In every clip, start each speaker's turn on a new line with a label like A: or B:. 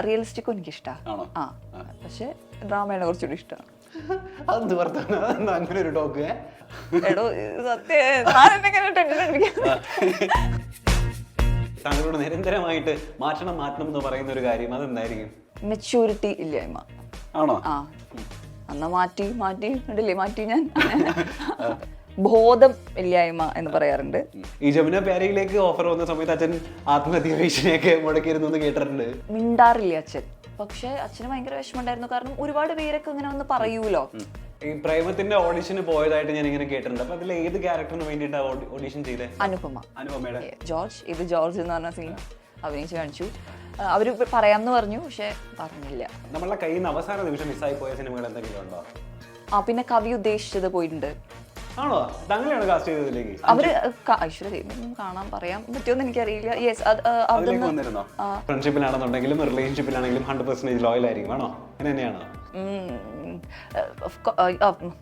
A: റിയലിസ്റ്റിക്കും
B: എനിക്കിഷ്ടമാണ്
A: ആ. പക്ഷെ ഡ്രാമയാണ് കുറച്ചുകൂടി ഇഷ്ടമാണ്
B: അതെന്ത് വർത്താനം? അതെന്താ അങ്ങനെ ഒരു ടോക്ക്
A: എടോ
B: താങ്കളോട് നിരന്തരമായിട്ട് മാറ്റണം മാറ്റണം എന്ന് പറയുന്ന ഒരു കാര്യം അതെന്തായിരിക്കും?
A: മെച്യൂരിറ്റി ഇല്ലായ്മ.
B: ആണോ?
A: ആ. അന്ന് മാറ്റി മാറ്റി കണ്ടില്ലേ? മാറ്റി ഞാൻ. ബോധം ഇല്ലായ്മ എന്ന് പറയാറുണ്ട്.
B: ഈ ജമുന പേരയിലേക്ക് ഓഫർ വന്ന സമയത്ത് അച്ഛൻ ആത്മഹത്യ ഭീഷണിയൊക്കെ മുടക്കിയിരുന്നു കേട്ടിട്ടുണ്ട്.
A: മിണ്ടാറില്ല അച്ഛൻ? പക്ഷെ അച്ഛന് ഭയങ്കര വിഷമമുണ്ടായിരുന്നു. കാരണം ഒരുപാട് പേരൊക്കെ ഇങ്ങനെ ഒന്ന് പറയൂലോ?
B: ഈ പ്രേമത്തിന്റെ ഓഡിഷന് പോയതായിട്ട് ഞാൻ ഇങ്ങനെ കേട്ടിട്ടുണ്ട്. അപ്പൊ അതിൽ ഏത് ക്യാരക്ടറിന് വേണ്ടിയിട്ടാണ് ഓഡിഷൻ ചെയ്തേ?
A: അനുപമ.
B: അനുപമയുടെ?
A: ജോർജ്? ഇത് ജോർജ് എന്ന് പറഞ്ഞ സീൻ അഭിനയിച്ച് കാണിച്ചു. ആ, അവർ പറയാമെന്ന് പറഞ്ഞു പക്ഷെ പറഞ്ഞില്ല.
B: നമ്മളെ കയ്യിൽ നിന്ന് അവസാന നിമിഷം മിസ്സായി പോയ സിനിമകൾ എന്തെങ്കിലും ഉണ്ടോ
A: ആ പിന്നെ കവി ഉദ്ദേശിച്ചത് പോയിട്ടുണ്ട്.
B: ആണോ അങ്ങനെയാണ് കാസ്റ്റ് ചെയ്തതിലേക്ക്
A: അവർ കാണാൻ പറയാൻ പറ്റുമെന്ന് എനിക്കറിയില്ല യെസ് അത്
B: അതിലേക്ക് വന്നിരുന്നോ ഫ്രണ്ട്ഷിപ്പിലാണെന്നുണ്ടെങ്കിലും റിലേഷൻഷിപ്പിലാണെങ്കിലും ഹൺഡ്രഡ് പെർസെന്റേജ് ലോയൽ ആയിരിക്കും ആണോ അങ്ങനെ തന്നെയാണോ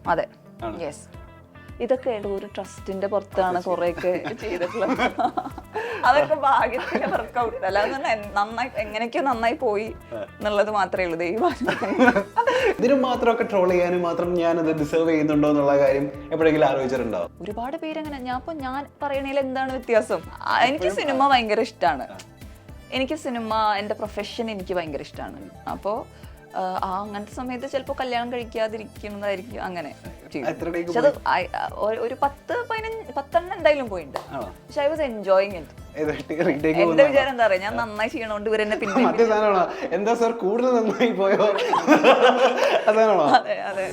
A: അതെ യെസ് ഇതൊക്കെ ഏതോ ഒരു ട്രസ്റ്റിന്റെ പുറത്താണ് കുറെയൊക്കെ ചെയ്തിട്ടുള്ളത്. അതൊക്കെ ഭാഗ്യത്തിന്റെ വർക്കൗട്ട് അല്ലാതെ തന്നെ നന്നായി എങ്ങനെയൊക്കെയോ നന്നായി പോയി എന്നുള്ളത് മാത്രമേ ഉള്ളൂ ദൈവം.
B: ഇതിന് മാത്രമൊക്കെ ട്രോൾ ചെയ്യാനും മാത്രം ഞാൻ അത് ഡിസേർവ് ചെയ്യുന്നുണ്ടോ എന്നുള്ള കാര്യം എപ്പോഴെങ്കിലും ആലോചിച്ചിട്ടുണ്ടോ?
A: ഒരുപാട് പേരങ്ങനെ. ഞാൻ ഇപ്പൊ ഞാൻ പറയണേൽ എന്താണ് വ്യത്യാസം? എനിക്ക് സിനിമ ഭയങ്കര ഇഷ്ടമാണ് എനിക്ക് സിനിമ എന്റെ പ്രൊഫഷൻ എനിക്ക് ഭയങ്കര ഇഷ്ടമാണ് അപ്പോൾ ആ അങ്ങനത്തെ സമയത്ത് ചിലപ്പോൾ കല്യാണം കഴിക്കാതിരിക്കുന്നതായിരിക്കും അങ്ങനെ. പക്ഷെ അത് ഒരു- പത്ത് പതിനഞ്ച് പത്തെണ്ണം എന്തായാലും പോയിട്ടുണ്ട് പക്ഷെ ഐ വാസ് എൻജോയിങ് ഇറ്റ് എന്റെ വിചാരം എന്താ പറയാ ഞാൻ നന്നായി ചെയ്യണോണ്ട് ഇവരെന്നെ പിന്നെ
B: എന്താ സാർ കൂടുതൽ നന്നായി പോയോ? അതാണോ
A: അതെ അതെ.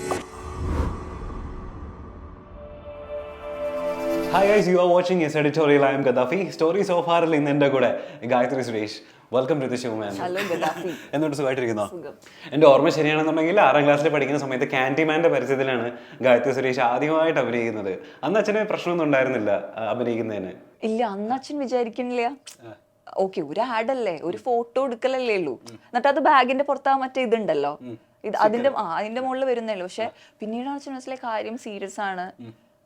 B: Hi guys you are watching S editorial I'm Gaddafi story സോഫാറിൽ ഇന്ന് എന്റെ കൂടെ Gayathri Suresh. Welcome Ratheesh the showman
A: hello Gaddafi
B: എന്നിട്ട് സുഖമായിട്ടിരിക്കുന്നോ എന്റെ ഓർമ്മ ശരിയാണെന്നുണ്ടെങ്കിൽ ആറാം ക്ലാസ്സിൽ പഠിക്കുന്ന സമയത്ത് ക്യാന്റിമാന്റെ പരിചയത്തിലാണ് ഗായത്രി സുരേഷ് ആദ്യമായിട്ട് അഭിനയിക്കുന്നത്. അന്ന് അച്ഛന് പ്രശ്നമൊന്നും ഉണ്ടായിരുന്നില്ല അഭിനയിക്കുന്നതിന്.
A: ഇല്ല അന്ന് അച്ഛൻ വിചാരിക്കണില്ല ഓക്കെ ഒരു ആഡ് അല്ലേ? ഒരു ഫോട്ടോ എടുക്കലല്ലേ ഉള്ളൂ. എന്നിട്ട് അത് ബാഗിന്റെ പുറത്താ മറ്റേ ഇതുണ്ടല്ലോ. ഇത് അതിന്റെ അതിന്റെ മുകളിൽ വരുന്നേ ഉള്ളൂ. പക്ഷെ പിന്നീടാണ് അച്ഛൻ മനസ്സിലായി കാര്യം സീരിയസ് ആണ്.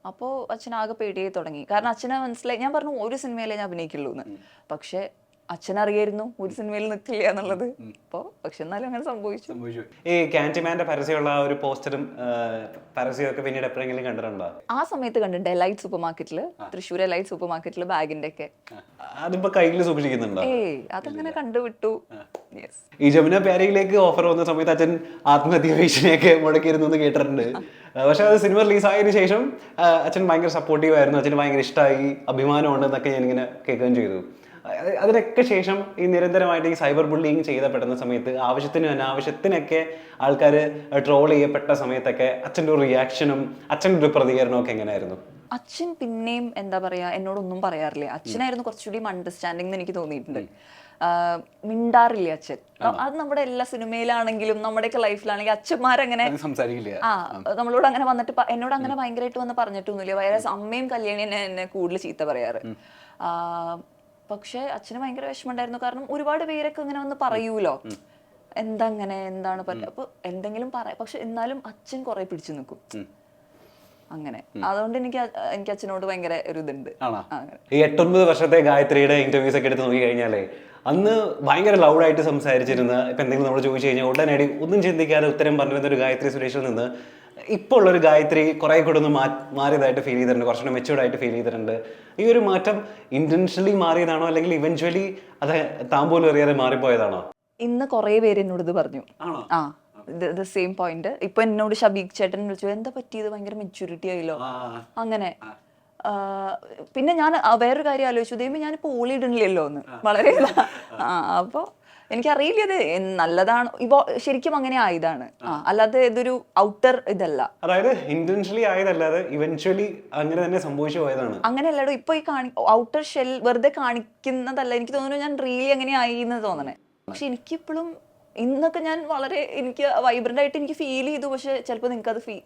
A: അപ്പോ അച്ഛൻ ആകെ പേടിയായി തുടങ്ങി. കാരണം അച്ഛനെ മനസ്സിലായി ഞാൻ പറഞ്ഞു ഒരു സിനിമയിലേ ഞാൻ അഭിനയിക്കുള്ളൂ എന്ന് പക്ഷെ അച്ഛനറിയായിരുന്നു ഒരു സിനിമയിൽ നിൽക്കില്ല എന്നുള്ളത്. അപ്പോൾ പക്ഷെ എന്നാലും അങ്ങനെ സംഭവിച്ചു.
B: സംഭവിച്ചു. ഈ കാന്റിമാന്റെ പരസ്യമുള്ള ആ ഒരു പോസ്റ്ററും പരസ്യമൊക്കെ പിന്നീട് എപ്പോഴെങ്കിലും കണ്ടിട്ടുണ്ടോ?
A: ആ സമയത്ത് കണ്ടിട്ടുണ്ട് ലൈറ്റ് സൂപ്പർ മാർക്കറ്റിൽ തൃശ്ശൂർ ലൈറ്റ് സൂപ്പർ മാർക്കറ്റിൽ ബാഗിന്റെ ഒക്കെ
B: അതിപ്പോ കയ്യിൽ സൂക്ഷിക്കുന്നുണ്ടോ?
A: ഏയ് അതങ്ങനെ കണ്ടുവിട്ടു.
B: ഈ ജമുന പേരയിലേക്ക് ഓഫർ വന്ന സമയത്ത് അച്ഛൻ ആത്മഹത്യ ഭീഷണിയൊക്കെ മുടക്കിയിരുന്നു എന്ന് കേട്ടിട്ടുണ്ട് പക്ഷെ അത് സിനിമ റിലീസ് ആയതിനു ശേഷം അച്ഛൻ ഭയങ്കര സപ്പോർട്ടീവ് ആയിരുന്നു. അച്ഛന് ഭയങ്കര ഇഷ്ടമായി അഭിമാനമുണ്ട് എന്നൊക്കെ ഞാനിങ്ങനെ കേൾക്കുകയും ചെയ്തു. അതിനൊക്കെ ശേഷം ഈ നിരന്തരമായിട്ട് ഈ സൈബർ ബുള്ളിങ് ചെയ്തപ്പെടുന്ന സമയത്ത് ആവശ്യത്തിനും അനാവശ്യത്തിനൊക്കെ ആൾക്കാർ ട്രോൾ ചെയ്യപ്പെട്ട സമയത്തൊക്കെ അച്ഛന്റെ ഒരു റിയാക്ഷനും അച്ഛന്റെ ഒരു പ്രതികരണവും ഒക്കെ എങ്ങനെയായിരുന്നു?
A: അച്ഛൻ പിന്നെയും എന്താ പറയുക എന്നോടൊന്നും പറയാറില്ല. അച്ഛനായിരുന്നു കുറച്ചുകൂടി അണ്ടർസ്റ്റാൻഡിംഗ് എനിക്ക് തോന്നിയിട്ടുണ്ട്. മിണ്ടാറില്ല അച്ഛൻ? അത് നമ്മുടെ എല്ലാ സിനിമയിലാണെങ്കിലും നമ്മുടെയൊക്കെ ലൈഫിലാണെങ്കിൽ അച്ഛന്മാരങ്ങനെ
B: സംസാരിക്കില്ല.
A: ആ നമ്മളോട് അങ്ങനെ വന്നിട്ട് എന്നോട് അങ്ങനെ ഭയങ്കരമായിട്ട് വന്ന് പറഞ്ഞിട്ടൊന്നുമില്ല. വൈറസ് അമ്മയും കല്യാണി എന്നെ കൂടുതൽ ചീത്ത പറയാറ്. പക്ഷെ അച്ഛന് ഭയങ്കര വിഷമമുണ്ടായിരുന്നു. കാരണം ഒരുപാട് പേരൊക്കെ ഇങ്ങനെ വന്ന് പറയൂലോ? എന്താ അങ്ങനെ എന്താണ് പറ്റുക അപ്പൊ എന്തെങ്കിലും പറയാം പക്ഷെ എന്നാലും അച്ഛൻ കുറെ പിടിച്ചു നിൽക്കും അങ്ങനെ. അതുകൊണ്ട് എനിക്ക് എനിക്ക് അച്ഛനോട് ഭയങ്കര ഒരു ഇതുണ്ട്.
B: ഈ എട്ടൊൻപത് വർഷത്തെ ഗായത്രിയുടെ ഇന്റർവ്യൂസ് ഒക്കെ എടുത്ത് നോക്കി കഴിഞ്ഞാലേ അന്ന് ഭയങ്കര ലൗഡായിട്ട് സംസാരിച്ചിരുന്ന ഇപ്പം എന്തെങ്കിലും നമ്മൾ ചോദിച്ചു കഴിഞ്ഞാൽ ഉടനടി ഒന്നും ചിന്തിക്കാതെ ഉത്തരം പറഞ്ഞിരുന്ന ഒരു ഗായത്രി സുരേഷിൽ നിന്ന് ഇപ്പോൾ ഉള്ളൊരു ഗായത്രി കുറേ കൂടെ ഒന്ന് മാറിയതായിട്ട് ഫീൽ ചെയ്തിട്ടുണ്ട്. കുറച്ചുകൂടെ മെച്ചൂർഡ് ആയിട്ട് ഫീൽ ചെയ്തിട്ടുണ്ട്. ഈ ഒരു മാറ്റം ഇന്റൻഷ്യലി മാറിയതാണോ? അല്ലെങ്കിൽ ഇവൻച്വലി അത് താമ്പോലും അറിയാതെ മാറിപ്പോയതാണോ?
A: ഇന്ന് കുറേ പേര് എന്നോട് ഇത് പറഞ്ഞു. ആ ദ സെയിം പോയിന്റ് ഇപ്പൊ എന്നോട് ഷബീഖ് ചേട്ടൻ വിളിച്ചു എന്താ പറ്റിയത്? ഭയങ്കര മെച്ചൂരിറ്റി ആയില്ലോ. അങ്ങനെ. പിന്നെ ഞാൻ വേറൊരു കാര്യം ആലോചിച്ചു. ദൈവം ഞാനിപ്പോ ഓളിയിടണില്ലല്ലോ എന്ന്. വളരെ ഇതാ. എനിക്കറിയില്ല അത് നല്ലതാണ്. ഇപ്പോ ശരിക്കും അങ്ങനെ ആയതാണ്. ആ. അല്ലാതെ ഇതൊരു ഔട്ടർ ഇതല്ല.
B: അതായത് ഇന്റൻഷ്യലി ആയതല്ലാതെ ഇവൻച്വലി അങ്ങനെ തന്നെ സംഭവിച്ചു പോയതാണ്.
A: അങ്ങനെയല്ലോ ഇപ്പൊ ഈ കാണി ഔട്ടർ ഷെൽ വെറുതെ കാണിക്കുന്നതല്ല. എനിക്ക് തോന്നുന്നു ഞാൻ റിയലി അങ്ങനെ ആയി എന്ന് തോന്നണേ. പക്ഷെ എനിക്കിപ്പോഴും ഇന്നൊക്കെ ഞാൻ വളരെ എനിക്ക് വൈബ്രന്റ് ആയിട്ട് എനിക്ക് ഫീൽ ചെയ്തു. പക്ഷെ ചിലപ്പോൾ നിങ്ങൾക്ക് അത് ഫീൽ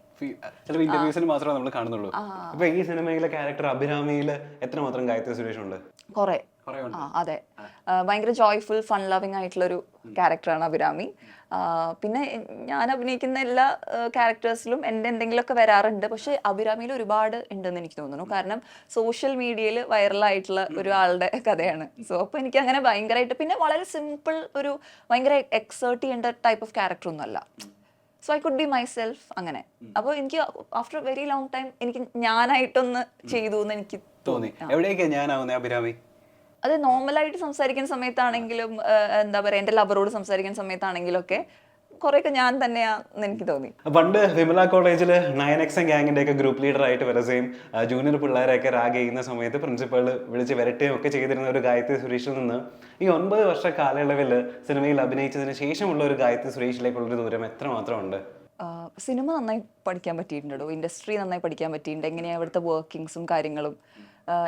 B: ചിലപ്പോൾ ഇന്റർവ്യൂസിൽ മാത്രമേ നമ്മൾ കാണുന്നുള്ളൂ. ഇപ്പൊ ഈ സിനിമയിലെ ക്യാരക്ടർ അഭിരാമിയിൽ എത്രമാത്രം ഗായത്രി സുരേഷ് ഉണ്ട്?
A: കുറെ. ആ അതെ. ഭയങ്കര ജോയ്ഫുൾ ഫൺ ലവിങ് ആയിട്ടുള്ളൊരു ക്യാരക്ടറാണ് അഭിരാമി. പിന്നെ ഞാൻ അഭിനയിക്കുന്ന എല്ലാ ക്യാരക്ടേഴ്സിലും എന്റെ എന്തെങ്കിലുമൊക്കെ വരാറുണ്ട്. പക്ഷെ അഭിരാമിയിൽ ഒരുപാട് ഉണ്ടെന്ന് എനിക്ക് തോന്നുന്നു. കാരണം സോഷ്യൽ മീഡിയയിൽ വൈറലായിട്ടുള്ള ഒരാളുടെ കഥയാണ്. സോ അപ്പോൾ എനിക്ക് അങ്ങനെ ഭയങ്കരമായിട്ട് പിന്നെ വളരെ സിമ്പിൾ ഒരു ഭയങ്കര എക്സേർട്ട് ചെയ്യേണ്ട ടൈപ്പ് ഓഫ് ക്യാരക്ടർ ഒന്നുമല്ല. So I could be myself അങ്ങനെ അപ്പോൾ എനിക്ക് ആഫ്റ്റർ വെരി ലോങ് ടൈം എനിക്ക് ഞാനായിട്ടൊന്ന് ചെയ്തു എന്ന് എനിക്ക്
B: തോന്നി. എവിടെയൊക്കെയാണ് ഞാനാവുന്നേ അഭിരാമി?
A: അത് നോർമലായിട്ട് സംസാരിക്കുന്ന സമയത്താണെങ്കിലും എന്താ പറയുക എന്റെ ലവറോട് സംസാരിക്കുന്ന സമയത്താണെങ്കിലും ഒക്കെ കുറെയൊക്കെ ഞാൻ തന്നെയാന്ന് എനിക്ക് തോന്നി.
B: പണ്ട് വിമല കോളേജിൽ നയൻ എക്സ് എം ഒക്കെ ഗ്രൂപ്പ് ലീഡർ ആയിട്ട് വരസയും ജൂനിയർ പിള്ളേരെയൊക്കെ റാഗ് ചെയ്യുന്ന സമയത്ത് പ്രിൻസിപ്പൾ വിളിച്ച് വരട്ടുകയും ഒക്കെ ചെയ്തിരുന്ന ഒരു ഗായത്രി സുരേഷിൽ നിന്ന് ഈ ഒൻപത് വർഷ കാലയളവിൽ സിനിമയിൽ അഭിനയിച്ചതിന് ശേഷമുള്ള ഒരു ഗായത്രി സുരേഷിലേക്കുള്ളൊരു ദൂരം
A: എത്രമാത്രമുണ്ട്? സിനിമ നന്നായി പഠിക്കാൻ പറ്റിയിട്ടുണ്ടോ? ഇൻഡസ്ട്രി നന്നായി പഠിക്കാൻ പറ്റിയിട്ടുണ്ട്? എങ്ങനെയാണ് ഇവിടുത്തെ വർക്കിങ്സും കാര്യങ്ങളും?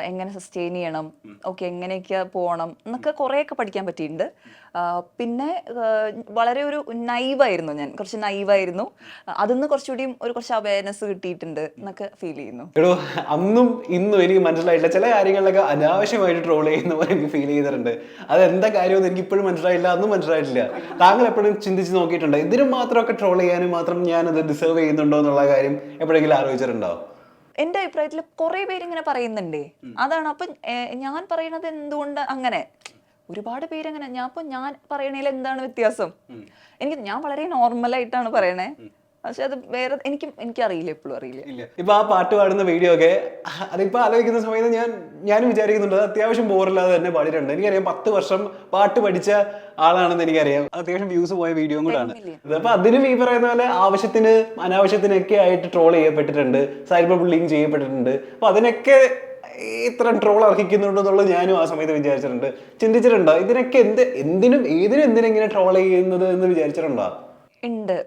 A: എങ്ങനെ സസ്റ്റെയിൻ ചെയ്യണം ഓക്കെ എങ്ങനെയൊക്കെ പോകണം എന്നൊക്കെ കുറേയൊക്കെ പഠിക്കാൻ പറ്റിയിട്ടുണ്ട്. പിന്നെ വളരെ ഒരു നൈവായിരുന്നു ഞാൻ. കുറച്ച് നൈവായിരുന്നു അതിന്ന് കുറച്ചുകൂടി ഒരു കുറച്ച് അവയർനെസ് കിട്ടിയിട്ടുണ്ട് എന്നൊക്കെ ഫീൽ ചെയ്യുന്നു.
B: എടോ അന്നും ഇന്നും എനിക്ക് മനസ്സിലായിട്ടില്ല. ചില കാര്യങ്ങളിലൊക്കെ അനാവശ്യമായിട്ട് ട്രോൾ ചെയ്യുന്ന പോലെ എനിക്ക് ഫീൽ ചെയ്തിട്ടുണ്ട്. അത് എന്താ കാര്യമെന്ന് എനിക്ക് ഇപ്പോഴും മനസ്സിലായില്ല. അന്നും മനസ്സിലായിട്ടില്ല. താങ്കൾ എപ്പോഴും ചിന്തിച്ച് നോക്കിയിട്ടുണ്ട്. ഇതിനും മാത്രമൊക്കെ ട്രോൾ ചെയ്യാനും മാത്രം ഞാനത് ഡിസേർവ് ചെയ്യുന്നുണ്ടോ എന്നുള്ള കാര്യം എപ്പോഴെങ്കിലും ആലോചിച്ചിട്ടുണ്ടോ
A: എന്റെ അഭിപ്രായത്തിൽ കുറെ പേര് ഇങ്ങനെ പറയുന്നുണ്ടേ അതാണ് അപ്പൊ ഞാൻ പറയണത് എന്തുകൊണ്ട് അങ്ങനെ? ഒരുപാട് പേര് അങ്ങനെ ഞാൻ അപ്പൊ ഞാൻ പറയണതിൽ എന്താണ് വ്യത്യാസം? എനിക്ക് ഞാൻ വളരെ നോർമൽ ആയിട്ടാണ് പറയണേ. പക്ഷെ അത് വേറെ എനിക്ക് എനിക്കറിയില്ല എപ്പോഴും അറിയില്ല.
B: ഇല്ല. ഇപ്പൊ ആ പാട്ട് പാടുന്ന വീഡിയോ ഒക്കെ അതിപ്പോ ആലോചിക്കുന്ന സമയത്ത് ഞാൻ ഞാൻ വിചാരിക്കുന്നുണ്ട് അത് അത്യാവശ്യം ബോറില്ലാതെ തന്നെ പാടിയിട്ടുണ്ട്. എനിക്കറിയാം പത്ത് വർഷം പാട്ട് പഠിച്ച ആളാണെന്ന് എനിക്കറിയാം. അത്യാവശ്യം വ്യൂസ് പോയ വീഡിയോ കൂടാണ്. അപ്പൊ അതിനും ഈ പറയുന്ന പോലെ ആവശ്യത്തിന് അനാവശ്യത്തിനൊക്കെ ആയിട്ട് ട്രോൾ ചെയ്യപ്പെട്ടിട്ടുണ്ട്. സൈബർ ബുള്ളിങ് ചെയ്യപ്പെട്ടിട്ടുണ്ട്. അപ്പൊ അതിനൊക്കെ ഇത്ര ട്രോൾ അർഹിക്കുന്നുണ്ടെന്നുള്ളത് ഞാനും ആ സമയത്ത് വിചാരിച്ചിട്ടുണ്ട്. ചിന്തിച്ചിട്ടുണ്ടോ? ഇതിനൊക്കെ എന്ത് എന്തിനും ഏതിനും എന്തിനെങ്ങനെ ട്രോൾ ചെയ്യുന്നത് എന്ന് വിചാരിച്ചിട്ടുണ്ടോ?
A: ഉണ്ട്.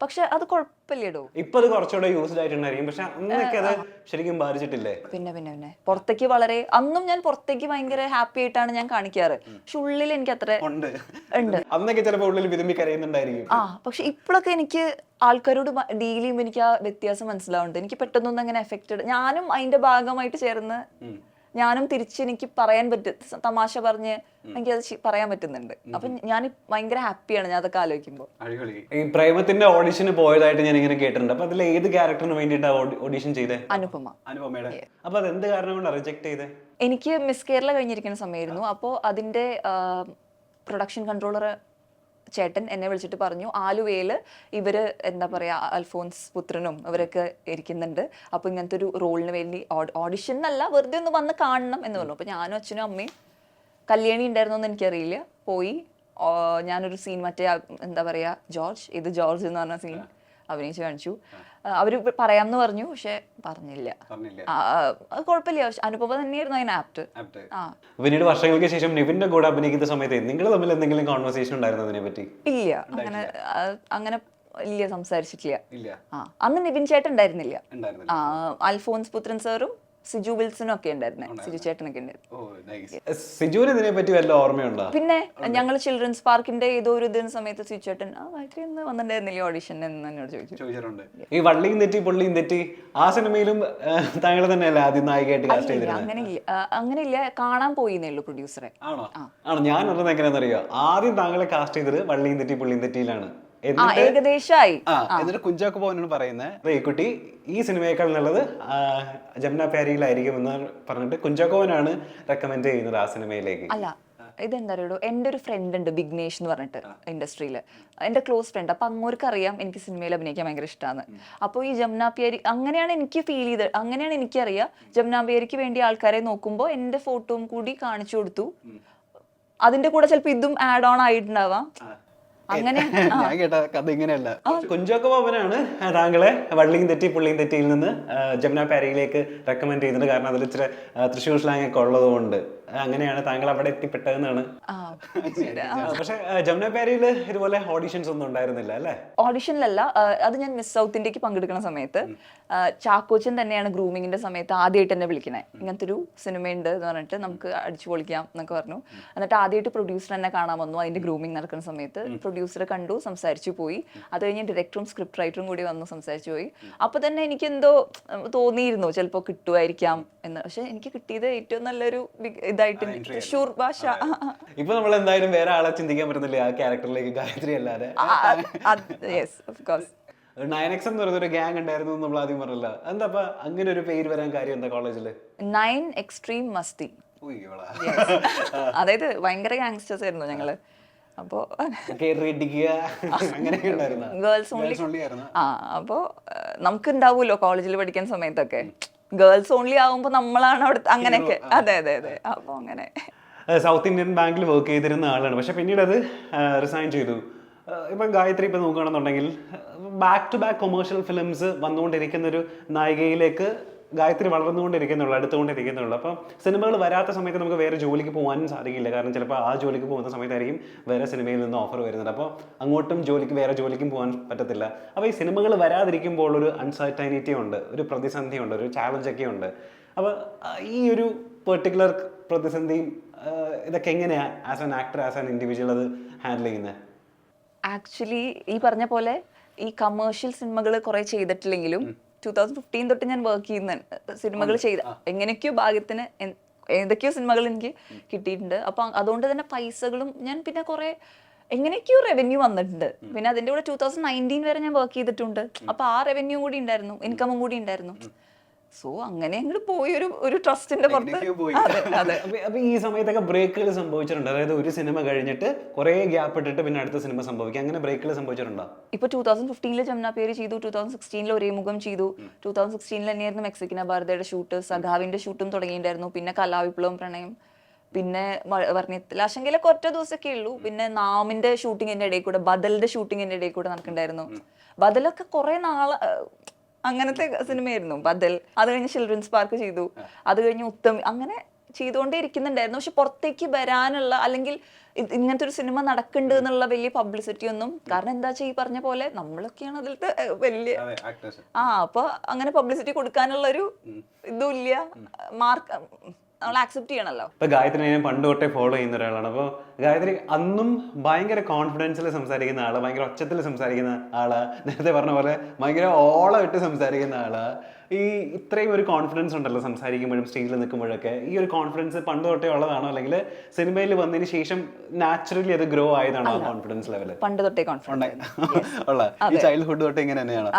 A: പക്ഷെ അത് കുഴപ്പമില്ലടോ
B: ഇപ്പൊ അത് കുറച്ചുകൂടെ യൂസ്ഡ് ആയിട്ടുണ്ടായിരിക്കും പക്ഷെ അന്നൊക്കെ അത് ശരിക്കും ബാധിച്ചിട്ടില്ലേ?
A: പിന്നെ പിന്നെ പിന്നെ. പുറത്തേക്ക് വളരെ അന്നും ഞാൻ പുറത്തേക്ക് ഭയങ്കര ഹാപ്പി ആയിട്ടാണ് ഞാൻ കാണിക്കാറ്. പക്ഷെ ഉള്ളിൽ എനിക്ക് അത്ര
B: ഉണ്ട്.
A: ഉണ്ട്.
B: അന്നൊക്കെ ചിലപ്പോൾ ഉള്ളിൽ വിതുമ്പി കരയുന്നുണ്ടായിരിക്കും.
A: ആ പക്ഷെ ഇപ്പോഴൊക്കെ എനിക്ക് ആൾക്കാരോട് ഡീൽ ചെയ്യുമ്പോൾ എനിക്ക് ആ വ്യത്യാസം മനസ്സിലാവുന്നുണ്ട്. എനിക്ക് പെട്ടെന്നൊന്നും അങ്ങനെ എഫക്റ്റഡ് ഞാനും അതിന്റെ ഭാഗമായിട്ട് ചേർന്ന് ഞാനും തിരിച്ച് എനിക്ക് പറയാൻ പറ്റും തമാശ പറഞ്ഞ് എനിക്ക് അത് പറയാൻ പറ്റുന്നുണ്ട്. അപ്പൊ ഞാൻ ഭയങ്കര ഹാപ്പിയാണ് ഞാൻ അതൊക്കെ ആലോചിക്കുമ്പോൾ.
B: ഈ പ്രേമത്തിന്റെ ഓഡിഷന് പോയതായിട്ട് ഞാൻ ഇങ്ങനെ കേട്ടിട്ടുണ്ട്. അപ്പൊ അതിൽ ഏത് ക്യാരക്ടറിന് വേണ്ടിയിട്ടാണ് ഓഡിഷൻ ചെയ്തേ?
A: അനുപമ.
B: അനുപമയുടെ. അപ്പൊ അത് എന്ത് കാരണം കൊണ്ട് റിജക്ട് ചെയ്തേ?
A: എനിക്ക് മിസ് കേരള കഴിഞ്ഞിരിക്കുന്ന സമയമായിരുന്നു. അപ്പോൾ അതിന്റെ പ്രൊഡക്ഷൻ കൺട്രോളർ ചേട്ടൻ എന്നെ വിളിച്ചിട്ട് പറഞ്ഞു ആലുവയിൽ ഇവർ എന്താ പറയുക അൽഫോൻസ് പുത്രനും ഇവരൊക്കെ ഇരിക്കുന്നുണ്ട്. അപ്പോൾ ഇങ്ങനത്തെ ഒരു റോളിന് വേണ്ടി ഓഡിഷൻ എന്നല്ല വെറുതെ ഒന്ന് വന്ന് കാണണം എന്ന് പറഞ്ഞു. അപ്പോൾ ഞാനും അച്ഛനും അമ്മയും കല്യാണി ഉണ്ടായിരുന്നു എന്ന് എനിക്കറിയില്ല. പോയി ഞാനൊരു സീൻ മറ്റേ എന്താ പറയുക ജോർജ് ഇത് ജോർജ് എന്ന് പറഞ്ഞ സീൻ അഭിനയിച്ച് കാണിച്ചു. അവർ പറയാമെന്ന് പറഞ്ഞു പക്ഷെ പറഞ്ഞില്ല. അത് കുഴപ്പമില്ല. അനുഭവം അനുപമ തന്നെയായിരുന്നു അതിന് ആപ്റ്റ്. ആ.
B: പിന്നീട് വർഷങ്ങൾക്ക് ശേഷം നിവിന്റെ കൂടെ അഭിനയിക്കുന്ന സമയത്ത് നിങ്ങൾ തമ്മിൽ എന്തെങ്കിലും കോൺവെർസേഷൻ ഉണ്ടായിരുന്നു അതിനെ പറ്റി?
A: ഇല്ല. അങ്ങനെ അങ്ങനെ ഇല്ല സംസാരിച്ചിട്ടില്ല.
B: ഇല്ല.
A: ആ അന്ന് നിവിൻ ചേട്ടൻ ഉണ്ടായിരുന്നില്ല. അൽഫോൻസ് പുത്രൻ സാറും സിജു വിൽസനും ഒക്കെ ഉണ്ടായിരുന്നെ. സിജു ചേട്ടനൊക്കെ ഉണ്ടായിരുന്നു.
B: സിജുവിന് ഇതിനെ പറ്റി വല്ല ഓർമ്മയുണ്ടോ?
A: പിന്നെ ഞങ്ങൾ ചിൽഡ്രൻസ് പാർക്കിന്റെ ഏതോ ഒരു ഇതിന് സമയത്ത് സിജു ചേട്ടൻ ആ വയറ്റിൽ നിന്ന് വന്നിട്ടുണ്ടായിരുന്നില്ല ഓഡിഷൻ? എന്ന് എന്നോട് ചോദിച്ചു.
B: ഈ വള്ളിയും തെറ്റി പൊള്ളിയും തെറ്റി ആ സിനിമയിലും താങ്കൾ തന്നെയല്ലേ ആദ്യം നായികയായിട്ട് കാസ്റ്റ് ചെയ്തിരുന്നത്
A: അങ്ങനെ ഇല്ല അങ്ങനെ ഇല്ല കാണാൻ പോയിന്നേ ഉള്ളൂ പ്രൊഡ്യൂസറെ
B: ആണോ? ആണോ? ഞാൻ പറഞ്ഞത് എങ്ങനെയാണെന്നറിയോ? ആദ്യം താങ്കളെ കാസ്റ്റ് ചെയ്തത് വള്ളിയും തെറ്റി പുള്ളിയും തെറ്റിയിലാണ്.
A: ഏകദേശമായി
B: എന്നിട്ട് കുഞ്ചാക്കോ പോകാനാണ് പറയുന്നത് ഈ കുട്ടി ഈ സിനിമയേക്കാൾ നല്ലത് ജമുന പാരിയിലായിരിക്കും എന്ന് പറഞ്ഞിട്ട് കുഞ്ചാക്കോവനാണ് റെക്കമെൻഡ് ചെയ്യുന്നത് ആ സിനിമയിലേക്ക്.
A: അല്ല ഇതെന്താ പറയുക എന്റെ ഒരു ഫ്രണ്ട് ഉണ്ട് ബിഗ്നേഷ് എന്ന് പറഞ്ഞിട്ട് ഇൻഡസ്ട്രിയിൽ എന്റെ ക്ലോസ് ഫ്രണ്ട് അപ്പൊ അങ്ങോർക്ക് അറിയാം എനിക്ക് സിനിമയിൽ അഭിനയിക്കാൻ ഭയങ്കര ഇഷ്ടമാണ് അപ്പോൾ ഈ ജമുന പിയരി അങ്ങനെയാണ് എനിക്ക് ഫീൽ ചെയ്ത് അങ്ങനെയാണ് എനിക്കറിയാം ജമുന പിയരിക്ക് വേണ്ടി ആൾക്കാരെ നോക്കുമ്പോൾ എന്റെ ഫോട്ടോയും കൂടി കാണിച്ചു കൊടുത്തു. അതിന്റെ കൂടെ ചിലപ്പോൾ ഇതും ആഡ് ഓൺ ആയിട്ടുണ്ടാവാം. അങ്ങനെ
B: ഞാൻ കേട്ട കഥ ഇങ്ങനെയല്ല. കുഞ്ചാക്കോ ബാബനാണ് താങ്കളെ വള്ളിയും തെറ്റി പുള്ളിയും തെറ്റിയിൽ നിന്ന് ജമുന പാരിയിലേക്ക് റെക്കമെൻഡ് ചെയ്യുന്നത് കാരണം അതിൽ ഇച്ചിരി തൃശ്ശൂർ സ്ലാങ് ഒക്കെ ഉള്ളത് കൊണ്ട് അങ്ങനെയാണ് താങ്കൾ അവിടെ എത്തിപ്പെട്ടതെന്നാണ്. പക്ഷെ ജമുന പാരിയിൽ ഇതുപോലെ ഓഡിഷൻസ് ഒന്നും ഉണ്ടായിരുന്നില്ല അല്ലേ?
A: ഓഡിഷനിലല്ല അത് ഞാൻ മിസ് സൗത്ത് ഇന്ത്യയ്ക്ക് പങ്കെടുക്കുന്ന സമയത്ത് ചാക്കോച്ചൻ തന്നെയാണ് ഗ്രൂമിങ്ങിന്റെ സമയത്ത് ആദ്യമായിട്ട് എന്നെ വിളിക്കണേ. ഇങ്ങനത്തെ ഒരു സിനിമയുണ്ട് എന്ന് പറഞ്ഞിട്ട് നമുക്ക് അടിച്ചു പൊളിക്കാം എന്നൊക്കെ പറഞ്ഞു. എന്നിട്ട് ആദ്യമായിട്ട് പ്രൊഡ്യൂസർ എന്നെ കാണാൻ വന്നു. അതിന്റെ ഗ്രൂമിങ് നടക്കുന്ന സമയത്ത് പ്രൊഡ്യൂസറെ കണ്ടു സംസാരിച്ചു പോയി. അത് കഴിഞ്ഞ് ഡയറക്ടറും സ്ക്രിപ്റ്റ് റൈറ്ററും കൂടി വന്നു സംസാരിച്ചു പോയി. അപ്പൊ തന്നെ എനിക്ക് എന്തോ തോന്നിയിരുന്നു. ചിലപ്പോൾ കിട്ടുമായിരിക്കാം എന്ന്. പക്ഷെ എനിക്ക് കിട്ടിയത് ഏറ്റവും നല്ലൊരു big ഇതായിട്ട് തൃശ്ശൂർ ഭാഷ.
B: ഇപ്പൊ നമ്മൾ എന്തായാലും വേറെ ആളെ ചിന്തിക്കാൻ പറ്റുന്നില്ല ആ ക്യാരക്ടറിലേക്ക് ഗായത്രി അല്ലാതെ.
A: Yes of course
B: nine X എന്ന് പറയുന്ന ഒരു ഗ്യാങ് ഉണ്ടായിരുന്നു നമ്മൾ ആദ്യം പറഞ്ഞില്ല. എന്താ അങ്ങനെ ഒരു പേര് വരാൻ കാര്യം എന്താ കോളേജിൽ
A: നയൻ എക്സ്ട്രീം മസ്തി അതായത് ഭയങ്കര ഗാങ്സ്റ്റേഴ്സ് ആയിരുന്നു ഞങ്ങൾ. അപ്പോ ഗേൾസ് ഓൺലി ആ അപ്പോ നമുക്ക് ഉണ്ടാവുമല്ലോ കോളേജിൽ പഠിക്കാൻ സമയത്തൊക്കെ. ഗേൾസ് ഓൺലി ആകുമ്പോൾ നമ്മളാണ് അവിടെ അങ്ങനെയൊക്കെ. അതെ അതെ അതെ. അപ്പോൾ അങ്ങനെ.
B: സൗത്ത് ഇന്ത്യൻ ബാങ്കിൽ വർക്ക് ചെയ്തിരുന്ന ആളാണ്. പക്ഷെ പിന്നീട് അത് റിസൈൻ ചെയ്തു. ഇപ്പം ഗായത്രി ഇപ്പൊ നോക്കുകയാണെന്നുണ്ടെങ്കിൽ back to back commercial films വന്നുകൊണ്ടിരിക്കുന്ന ഒരു നായികയിലേക്ക് ഗായത്രി വളർന്നുകൊണ്ടിരിക്കുന്നുള്ളൂ അടുത്തുകൊണ്ടിരിക്കുന്നുള്ളൂ. അപ്പം സിനിമകൾ വരാത്ത സമയത്ത് നമുക്ക് വേറെ ജോലിക്ക് പോകാനും സാധിക്കില്ല. കാരണം ചിലപ്പോൾ ആ ജോലിക്ക് പോകുന്ന സമയത്തായിരിക്കും വേറെ സിനിമയിൽ നിന്ന് ഓഫർ വരുന്നത്. അപ്പോൾ അങ്ങോട്ടും ജോലിക്ക് വേറെ ജോലിക്കും പോകാൻ പറ്റത്തില്ല. അപ്പോൾ ഈ സിനിമകൾ വരാതിരിക്കുമ്പോൾ ഒരു അൺസർട്ടൈനിറ്റി ഉണ്ട് ഒരു പ്രതിസന്ധി ഉണ്ട് ഒരു ചാലഞ്ച് ഒക്കെ ഉണ്ട്. അപ്പോൾ ഈ ഒരു പെർട്ടിക്കുലർ പ്രതിസന്ധിയും ഇതൊക്കെ എങ്ങനെയാണ് as an actor as an individual അത് ഹാൻഡിൽ ചെയ്യുന്നത്
A: ആക്ച്വലി ഈ പറഞ്ഞ പോലെ ഈ കമേഴ്ഷ്യൽ സിനിമകൾ കുറെ ചെയ്തിട്ടില്ലെങ്കിലും ടൂ തൗസൻഡ് ഫിഫ്റ്റീൻ തൊട്ട് ഞാൻ വർക്ക് ചെയ്യുന്ന സിനിമകൾ ചെയ്ത എങ്ങനെയൊക്കെയോ ഭാഗ്യത്തിന് ഏതൊക്കെയോ സിനിമകൾ എനിക്ക് കിട്ടിയിട്ടുണ്ട്. അപ്പൊ അതുകൊണ്ട് തന്നെ പൈസകളും ഞാൻ പിന്നെ കുറെ എങ്ങനെയൊക്കെയോ റവന്യൂ വന്നിട്ടുണ്ട്. പിന്നെ അതിന്റെ കൂടെ ടൂ തൗസൻഡ് നയന്റീൻ വരെ ഞാൻ വർക്ക് ചെയ്തിട്ടുണ്ട്. അപ്പൊ ആ റവന്യൂ കൂടി ഉണ്ടായിരുന്നു ഇൻകമും കൂടി ഉണ്ടായിരുന്നു. സോ അങ്ങനെ അങ്ങോട്ട് പോയി ഒരു ഒരു ട്രസ്റ്റിന്റെ
B: അപ്പൊ ഈ സമയത്തൊക്കെ ബ്രേക്കുകൾ സംഭവിച്ചിട്ടുണ്ട്. അതായത് ഒരു സിനിമ കഴിഞ്ഞിട്ട് കുറെ ഗ്യാപ്പ് ഇട്ടിട്ട് പിന്നെ അടുത്ത സിനിമ സംഭവിക്കും. അങ്ങനെ ബ്രേക്കുകൾ സംഭവിച്ചിട്ടുണ്ടോ?
A: ഇപ്പൊ ടൂ തൗസൻഡ് ഫിഫ്റ്റീനിൽ ജമുന പേര് ചെയ്തു ടൂ തൗസൻഡ് സിക്സ്റ്റീനിൽ ഒരേ മുഖം ചെയ്തു. ടൂ തൗസൻഡ് സിക്സ്റ്റീനിൽ തന്നെയായിരുന്നു മെക്സിക്കന ഭാരതയുടെ ഷൂട്ട്. സഖാവിന്റെ ഷൂട്ടും തുടങ്ങിയിട്ടുണ്ടായിരുന്നു. പിന്നെ കലാവിപ്ലവം പ്രണയം പിന്നെ വർണത്തിൽ ആശങ്കയിലൊക്കെ ഒറ്റ ദിവസമൊക്കെ ഉള്ളൂ. പിന്നെ നാമിന്റെ ഷൂട്ടിങ്ങിന്റെ ഇടയിൽ കൂടെ ബദലിന്റെ ഷൂട്ടിങ്ങിന്റെ ഇടയിൽ കൂടെ നടക്കണ്ടായിരുന്നു ബദലൊക്കെ കുറെ നാളെ അങ്ങനത്തെ സിനിമയായിരുന്നു. ബദൽ. അത് കഴിഞ്ഞ് ചിൽഡ്രൻസ് പാർക്ക് ചെയ്തു. അത് കഴിഞ്ഞ് ഉത്തമ അങ്ങനെ ചെയ്തുകൊണ്ടേ ഇരിക്കുന്നുണ്ടായിരുന്നു പക്ഷെ പുറത്തേക്ക് വരാനുള്ള അല്ലെങ്കിൽ ഇങ്ങനത്തെ ഒരു സിനിമ നടക്കുന്നുണ്ട് എന്നുള്ള വലിയ പബ്ലിസിറ്റി ഒന്നും കാരണം എന്താ വെച്ചാൽ ഈ പറഞ്ഞ പോലെ നമ്മളൊക്കെയാണ് അതിലത്തെ വലിയ ആ അപ്പൊ അങ്ങനെ പബ്ലിസിറ്റി കൊടുക്കാനുള്ള ഒരു ഇതും ഇല്ല മാർക്ക് നമ്മൾ ആക്സെപ്റ്റ് ചെയ്യണല്ലോ.
B: ഇപ്പൊ ഗായത്രി ഞാൻ പണ്ട് തൊട്ടേ ഫോളോ ചെയ്യുന്ന ഒരാളാണ്. അപ്പോൾ ഗായത്രി അന്നും ഭയങ്കര കോൺഫിഡൻസിൽ സംസാരിക്കുന്ന ആൾ ഭയങ്കര ഒച്ചത്തിൽ സംസാരിക്കുന്ന ആൾ നേരത്തെ പറഞ്ഞ പോലെ ഭയങ്കര ഓളം ഇട്ട് സംസാരിക്കുന്ന ആൾ ഈ ഇത്രയും ഒരു കോൺഫിഡൻസ് ഉണ്ടല്ലോ സംസാരിക്കുമ്പോഴും സ്റ്റേജിൽ നിൽക്കുമ്പോഴൊക്കെ. ഈ ഒരു കോൺഫിഡൻസ് പണ്ട് തൊട്ടേ ഉള്ളതാണോ? അല്ലെങ്കിൽ സിനിമയിൽ വന്നതിന് ശേഷം നാച്ചുറലി അത് ഗ്രോ ആയതാണോ കോൺഫിഡൻസ് ലെവൽ
A: പണ്ട് തൊട്ടേ കോൺഫിഡൻസ്
C: ഉള്ള. ഈ ചൈൽഡ്ഹുഡ് തൊട്ടേ ഇങ്ങനെ തന്നെയാണ്?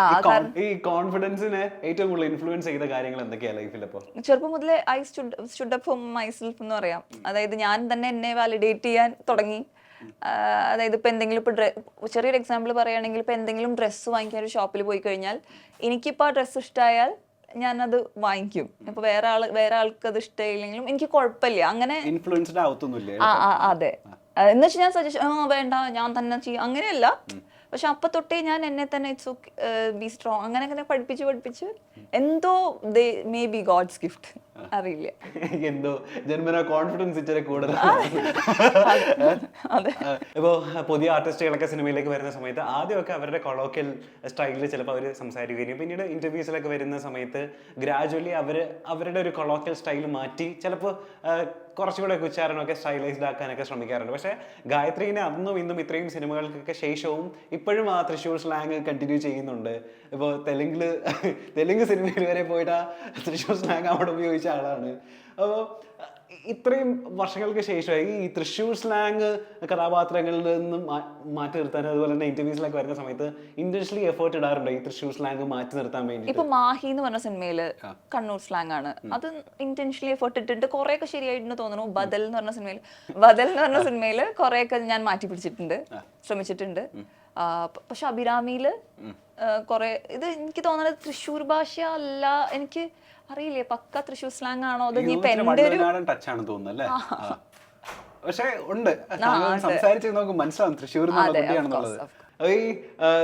B: ഈ കോൺഫിഡൻസിനെ ഏറ്റവും കൂടുതൽ ഇൻഫ്ലുവൻസ് ചെയ്ത കാര്യങ്ങൾ എന്തൊക്കെയാണ് ലൈഫിൽ അപ്പോൾ
A: ചെറുപ്പം മുതലേ I stood up for myself എന്ന് പറയാം. അതായത് ഞാൻ തന്നെ എന്നെ വാലിഡേറ്റ് ചെയ്യാൻ തുടങ്ങി. അതായത് ഇപ്പം എന്തെങ്കിലും ഇപ്പോൾ ഡ്രസ് ചെറിയൊരു എക്സാമ്പിൾ പറയുകയാണെങ്കിൽ ഇപ്പോൾ എന്തെങ്കിലും ഡ്രസ്സ് വാങ്ങിക്കാൻ ഒരു ഷോപ്പിൽ പോയി കഴിഞ്ഞാൽ എനിക്കിപ്പോൾ ആ ഡ്രസ്സ് ഇഷ്ടമായാൽ ഞാനത് വാങ്ങിക്കും. ഇപ്പൊ വേറെ ആൾ വേറെ ആൾക്ക് അത് ഇഷ്ടമില്ലെങ്കിലും എനിക്ക് കുഴപ്പമില്ല. അങ്ങനെ
C: ഇൻഫ്ലുവൻസ്ഡ് ആവത്തൊന്നുമില്ല?
A: ആ ആ അതെ. എന്ന് വെച്ചാൽ ഞാൻ സജഷൻ വേണ്ട ഞാൻ തന്നെ ചെയ്യും. അങ്ങനെയല്ല. പക്ഷെ അപ്പൊ തൊട്ടേ ഞാൻ എന്നെ തന്നെ ഇറ്റ്സ് ബി സ്ട്രോങ് അങ്ങനെ അങ്ങനെ പഠിപ്പിച്ച് പഠിപ്പിച്ച് എന്തോ they may be God's gift അറിയില്ല.
B: എന്തോ ജന്മന കോൺഫിഡൻസ് ഇച്ചിരി കൂടുതൽ
A: അതെ.
B: ഇപ്പോൾ പുതിയ ആർട്ടിസ്റ്റുകളൊക്കെ സിനിമയിലേക്ക് വരുന്ന സമയത്ത് ആദ്യമൊക്കെ അവരുടെ കൊളോക്കൽ സ്റ്റൈലിൽ ചിലപ്പോൾ അവർ സംസാരിക്കുകയും പിന്നീട് ഇന്റർവ്യൂസിലൊക്കെ വരുന്ന സമയത്ത് ഗ്രാജുവലി അവർ അവരുടെ ഒരു കൊളോക്കൽ സ്റ്റൈൽ മാറ്റി ചിലപ്പോൾ കുറച്ചുകൂടെ ഉച്ചാരണമൊക്കെ സ്റ്റൈലൈസ്ഡ് ആക്കാനൊക്കെ ശ്രമിക്കാറുണ്ട്. പക്ഷേ ഗായത്രീനെ അന്നും ഇന്നും ഇത്രയും സിനിമകൾക്കൊക്കെ ശേഷവും ഇപ്പോഴും ആ തൃശ്ശൂർ സ്ലാങ് കണ്ടിന്യൂ ചെയ്യുന്നുണ്ട്. ഇപ്പോൾ തെലുങ്കിൽ തെലുങ്ക് സിനിമയിൽ വരെ പോയിട്ട് ആ തൃശ്ശൂർ സ്ലാങ് അവിടെ ഉപയോഗിച്ച ആളാണ്. അപ്പോൾ ഇത്രയും വർഷങ്ങൾക്ക് ശേഷം ഈ തൃശ്ശൂർ സ്ലാങ് കഥാപാത്രങ്ങളിൽ നിന്നും മാറ്റി നിർത്താൻ അതുപോലെ തന്നെ ഇന്റർവ്യൂസിലൊക്കെ വരുന്ന സമയത്ത് ഇന്റൻഷ്യലി എഫേർട്ട് ഇടാറുണ്ട് ഈ തൃശ്ശൂർ സ്ലാങ് മാറ്റി നിർത്താൻ വേണ്ടി
A: ഇപ്പൊ മാഹി എന്ന് പറഞ്ഞ സിനിമയിൽ കണ്ണൂർ സ്ലാങ് ആണ്. അത് ഇന്റൻഷ്യലി എഫേർട്ട് ഇട്ടിട്ട് കുറെ ഒക്കെ ശരിയായിട്ട് തോന്നുന്നു. ബദൽ എന്ന് പറഞ്ഞ സിനിമയിൽ ബദൽ എന്ന് പറഞ്ഞ സിനിമയിൽ കുറെ ഒക്കെ ഞാൻ മാറ്റി പിടിച്ചിട്ടുണ്ട് ശ്രമിച്ചിട്ടുണ്ട്. പക്ഷെ അഭിരാമിയിൽ കുറെ ഇത് എനിക്ക് തോന്നുന്നത് തൃശ്ശൂർ ഭാഷ അല്ല എനിക്ക് അറിയില്ലേ പക്ക തൃശ്ശൂർ സ്ലാങ് ആണോ അത് ഇനിയിപ്പോ എന്റെ ഒരു
C: ടച്ച് ആണ് തോന്നുന്നു അല്ലേ? പക്ഷേ ഉണ്ട്. സംസാരിച്ച് നമുക്ക് മനസ്സിലാവും തൃശ്ശൂർ കുട്ടിയാണെന്നുള്ളത്.
B: ഈ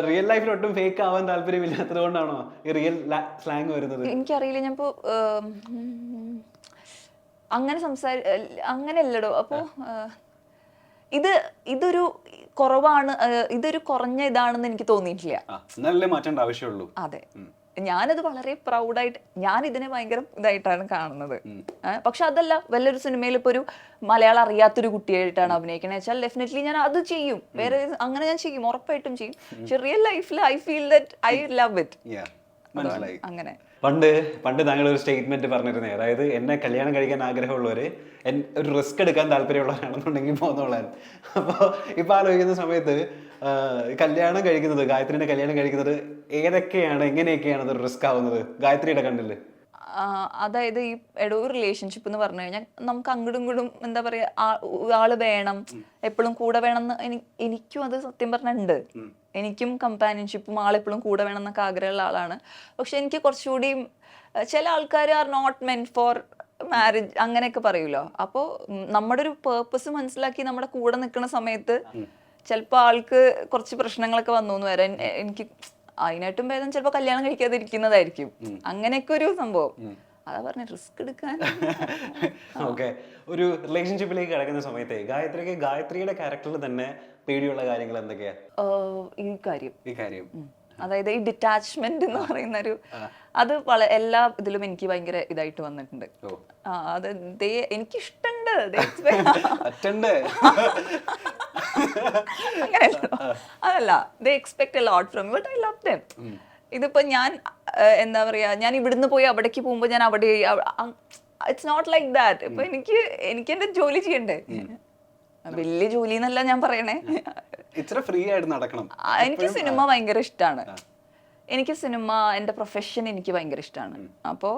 B: റിയൽ ലൈഫിൽ ഒട്ടും ഫേക്ക് ആവാൻ താല്പര്യമില്ലാത്തത് കൊണ്ടാണോ ഈ റിയൽ സ്ലാങ് വരുന്നത്?
A: എനിക്കറിയില്ല ഞാൻ ഇപ്പോ അങ്ങനെ സംസാരി അങ്ങനെ അല്ലടോ അപ്പോ ആ, ഇത് ഇതൊരു കുറവാണ് ഇതൊരു കുറഞ്ഞ ഇതാണെന്ന് എനിക്ക് തോന്നിയിട്ടില്ല.
C: ആ എന്നാലല്ലേ മാറ്റേണ്ട ആവശ്യമുള്ളൂ.
A: അതെ. ഞാനത് വളരെ പ്രൗഡായിട്ട് ഞാൻ ഇതിനെ ഭയങ്കര ഇതായിട്ടാണ് കാണുന്നത്. പക്ഷെ അതല്ല വല്ലൊരു സിനിമയിൽ ഇപ്പൊ ഒരു മലയാളം അറിയാത്തൊരു കുട്ടിയായിട്ടാണ് അഭിനയിക്കണേ. വെച്ചാൽ ഡെഫിനറ്റ്ലി ഞാൻ അത് ചെയ്യും. വേറെ അങ്ങനെ ഞാൻ ചെയ്യും ഉറപ്പായിട്ടും ചെയ്യും. പക്ഷെ റിയൽ ലൈഫിൽ I feel that I love it
C: മനസ്സിലായി.
A: അങ്ങനെ.
B: പണ്ട് പണ്ട് താങ്കൾ ഒരു സ്റ്റേറ്റ്മെന്റ് പറഞ്ഞിരുന്നേ അതായത് എന്നെ കല്യാണം കഴിക്കാൻ ആഗ്രഹമുള്ളവര് ഒരു റിസ്ക് എടുക്കാൻ താല്പര്യമുള്ളവരാണെന്നുണ്ടെങ്കിൽ പോന്നോളാൻ. അപ്പോൾ ഇപ്പൊ ആലോചിക്കുന്ന സമയത്ത് കല്യാണം കഴിക്കുന്നത് ഗായത്രിനെ കല്യാണം കഴിക്കുന്നത് ഏതൊക്കെയാണ് എങ്ങനെയൊക്കെയാണ് അത് റിസ്ക് ആവുന്നത്? ഗായത്രിയുടെ കണ്ണിൽ.
A: ആ, അതായത് ഈ എടോ റിലേഷൻഷിപ്പ് എന്ന് പറഞ്ഞു കഴിഞ്ഞാൽ നമുക്ക് അങ്ങോട്ടും ഇങ്ങോട്ടും എന്താ പറയാ ആൾ വേണം എപ്പോഴും കൂടെ വേണം എന്ന് എനിക്കും അത് സത്യം പറഞ്ഞുണ്ട് എനിക്കും കമ്പാനിയൻഷിപ്പും ആളെപ്പോഴും കൂടെ വേണം എന്നൊക്കെ ആഗ്രഹമുള്ള ആളാണ്. പക്ഷെ എനിക്ക് കുറച്ചുകൂടി ചില ആൾക്കാർ are not meant for marriage അങ്ങനെയൊക്കെ പറയുമല്ലോ അപ്പോൾ നമ്മുടെ ഒരു പേർപ്പസ് മനസ്സിലാക്കി നമ്മുടെ കൂടെ നിൽക്കുന്ന സമയത്ത് ചിലപ്പോൾ ആൾക്ക് കുറച്ച് പ്രശ്നങ്ങളൊക്കെ വന്നു എന്ന് വരാൻ എനിക്ക് അതിനായിട്ടും ഭേദം ചിലപ്പോൾ കല്യാണം കഴിക്കാതിരിക്കുന്നതായിരിക്കും. അങ്ങനെയൊക്കെ ഒരു സംഭവം. അതാ പറഞ്ഞ റിസ്ക് എടുക്കാൻ.
B: ഓക്കെ. ഒരു റിലേഷൻഷിപ്പിലേക്ക് കിടക്കുന്ന സമയത്തെ ഗായത്രിക്ക് ഗായത്രിയുടെ ക്യാരക്ടറിൽ തന്നെ പേടിയുള്ള കാര്യങ്ങൾ എന്തൊക്കെയാ?
A: ഈ കാര്യം.
C: ഈ കാര്യം.
A: അതായത് ഈ ഡിറ്റാച്ച്മെന്റ് എന്ന് പറയുന്ന ഒരു അത് എല്ലാ ഇതിലും എനിക്ക് ഭയങ്കര ഇതായിട്ട് വന്നിട്ടുണ്ട്. അത് ദേ
C: അറ്റണ്ട്
A: അങ്ങനെയല്ല. അതല്ല they expect a lot from but I love them ഇതിപ്പോ ഞാൻ എന്താ പറയാ ഞാൻ ഇവിടുന്ന് പോയി അവിടേക്ക് പോകുമ്പോ ഞാൻ അവിടെ ഇറ്റ്സ് നോട്ട് ലൈക്ക് ദാറ്റ് ഇപ്പൊ എനിക്ക് എനിക്ക് എന്റെ ജോലി ചെയ്യണ്ടേ? വലിയ ജോലി എന്നല്ല ഞാൻ പറയണേ.
C: ഇത്ര ഫ്രീ ആയിട്ട് നടക്കണം.
A: എനിക്ക് സിനിമ ഭയങ്കര ഇഷ്ടമാണ് എനിക്ക് സിനിമ എന്റെ പ്രൊഫഷൻ എനിക്ക് ഭയങ്കര ഇഷ്ടമാണ് അപ്പോൾ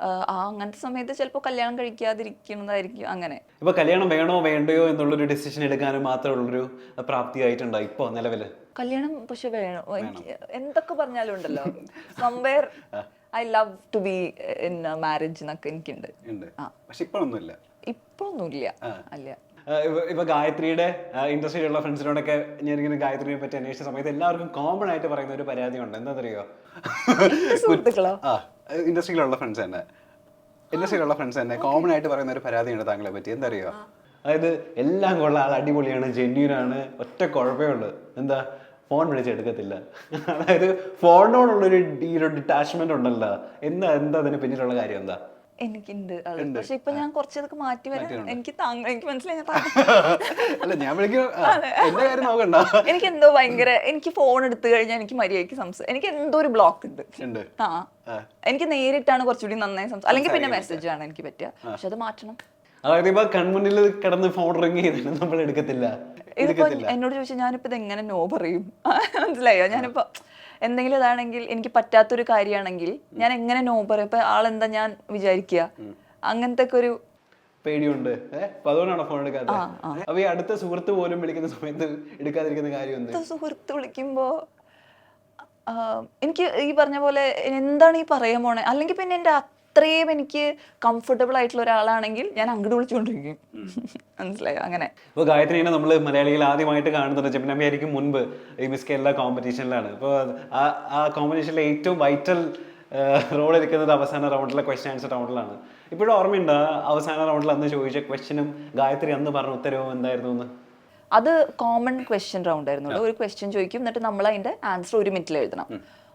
A: ആ അങ്ങനത്തെ സമയത്ത് ചിലപ്പോൾ കല്യാണം കഴിക്കാതിരിക്കുന്നതായിരിക്കും അങ്ങനെ.
B: ഇപ്പൊ കല്യാണം വേണോ വേണ്ടയോ എന്നുള്ളൊരു ഡിസിഷൻ എടുക്കാനും മാത്രമുള്ളൊരു പ്രാപ്തിയായിട്ടുണ്ടോ ഇപ്പോ നിലവിൽ?
A: കല്യാണം പക്ഷെ വേണോ. എനിക്ക് എന്തൊക്കെ പറഞ്ഞാലും ഉണ്ടല്ലോ. Somewhere I love to be in marriage എന്നൊക്കെ എനിക്കുണ്ട്.
C: പക്ഷെ ഇപ്പോഴൊന്നുമില്ല.
A: ഇപ്പൊന്നുമില്ല അല്ല
B: ഇപ്പൊ- ഗായത്രിയുടെ ഇൻഡസ്ട്രിയിലുള്ള ഫ്രണ്ട്സിനോടൊക്കെ ഞാൻ ഇങ്ങനെ ഗായത്രിയെ പറ്റി അന്വേഷിച്ച സമയത്ത് എല്ലാവർക്കും കോമൺ ആയിട്ട് പറയുന്ന ഒരു പരാതി ഉണ്ട് എന്താ അറിയോ
A: സുഹൃത്തുക്കളോ?
C: ആ. ഇൻഡസ്ട്രിയിലുള്ള ഫ്രണ്ട്സ് തന്നെ. ഇൻഡസ്ട്രിയിലുള്ള ഫ്രണ്ട്സ് തന്നെ. കോമൺ ആയിട്ട് പറയുന്ന ഒരു പരാതിയുണ്ട് താങ്കളെ പറ്റി. എന്താ അറിയോ
B: അതായത് എല്ലാം കൊള്ള ആൾ അടിപൊളിയാണ് ജെന്യൂനാണ് ഒറ്റ കുഴപ്പമേ ഉള്ളൂ. എന്താ? ഫോൺ വിളിച്ചെടുക്കത്തില്ല അതായത് ഫോണിനോടുള്ളൊരു ഈ ഒരു ഡിറ്റാച്ച്മെന്റ് ഉണ്ടല്ലോ. എന്താ എന്താ അതിന് പിന്നിലുള്ള കാര്യം എന്താ?
A: എനിക്കുണ്ട് അത്. പക്ഷെ ഇപ്പൊ ഞാൻ കുറച്ചതൊക്കെ മാറ്റി വരാം എനിക്ക് താങ്കൾ എനിക്ക് മനസ്സിലായി ഞാൻ
C: അല്ല ഞാൻ വിളിക്കും. എന്റെ കാര്യം നോക്കണ്ട.
A: എനിക്ക് എന്തോ ഭയങ്കര എനിക്ക് ഫോൺ എടുത്തു കഴിഞ്ഞാൽ എനിക്ക് മര്യാദയ്ക്ക് സംസാരിക്കും എനിക്ക് എന്തോ ഒരു ബ്ലോക്ക് ഉണ്ട്.
C: ഉണ്ട്.
A: ആ. എനിക്ക് നേരിട്ടാണ് കുറച്ചുകൂടി നന്നായി സംസാരിക്കും അല്ലെങ്കിൽ പിന്നെ മെസ്സേജ് ആണ് എനിക്ക് പറ്റുക. പക്ഷെ അത് മാറ്റണം.
B: അതായത് ഇപ്പൊ കൺമുന്നിൽ കിടന്ന് ഫോൺ റിങ് ചെയ്തിട്ട് നമ്മൾ എടുക്കത്തില്ല.
A: ഇതിപ്പോ എന്നോട് ചോദിച്ചാൽ ഞാനിപ്പോ ഇത് എങ്ങനെ നോ പറയും? മനസ്സിലായോ? ഞാനിപ്പോ എന്തെങ്കിലും ഇതാണെങ്കിൽ എനിക്ക് പറ്റാത്തൊരു കാര്യമാണെങ്കിൽ ഞാൻ എങ്ങനെ നോ പറയും? ഇപ്പൊ ആളെന്താ ഞാൻ വിചാരിക്കുക? അങ്ങനത്തെ ഒരു
B: പേടിയുണ്ട്. അപ്പൊ അതുകൊണ്ടാണ് ഫോൺ എടുക്കാത്തത്? അപ്പൊ ഈ അടുത്ത സുഹൃത്ത് പോലും വിളിക്കുന്ന സമയത്ത് എടുക്കാതിരിക്കുന്ന കാര്യം
A: സുഹൃത്ത് വിളിക്കുമ്പോ എനിക്ക് ഈ പറഞ്ഞ പോലെ എന്താണ് ഈ പറയാൻ പോണേ? അല്ലെങ്കിൽ പിന്നെ എന്റെ അത്രയും എനിക്ക് കംഫർട്ടബിൾ ആയിട്ടുള്ള ഒരാളാണെങ്കിൽ ഞാൻ അങ്ങോട്ട് വിളിച്ചുകൊണ്ടിരിക്കും മനസ്സിലായോ? അങ്ങനെ.
B: ഇപ്പോൾ ഗായത്രി നമ്മൾ മലയാളികൾ ആദ്യമായിട്ട് കാണുന്നത് ആയിരിക്കും മുൻപ് ഈ മിസ് കേരള കോമ്പറ്റീഷനിലാണ് ഇപ്പോൾ ആ ആ കോമ്പറ്റീഷനിലെ ഏറ്റവും വൈറ്റൽ റോൾ എടുക്കുന്നത് അവസാന റൗണ്ടിലെ ക്വസ്റ്റ്യൻ ആൻസർ റൗണ്ടിലാണ് ഇപ്പോഴും ഓർമ്മയുണ്ട്? അവസാന റൗണ്ടിൽ അന്ന് ചോദിച്ച ക്വസ്റ്റ്യനും ഗായത്രി അന്ന് പറഞ്ഞ ഉത്തരവും എന്തായിരുന്നു എന്ന്
A: അത് കോമൺ ക്വസ്റ്റ്യൻ റൗണ്ട് ആയിരുന്നു. ഒരു ക്വസ്റ്റ്യൻ ചോദിക്കും എന്നിട്ട് നമ്മൾ അതിന്റെ ആൻസർ ഒരു മിനിറ്റിൽ എഴുതണം.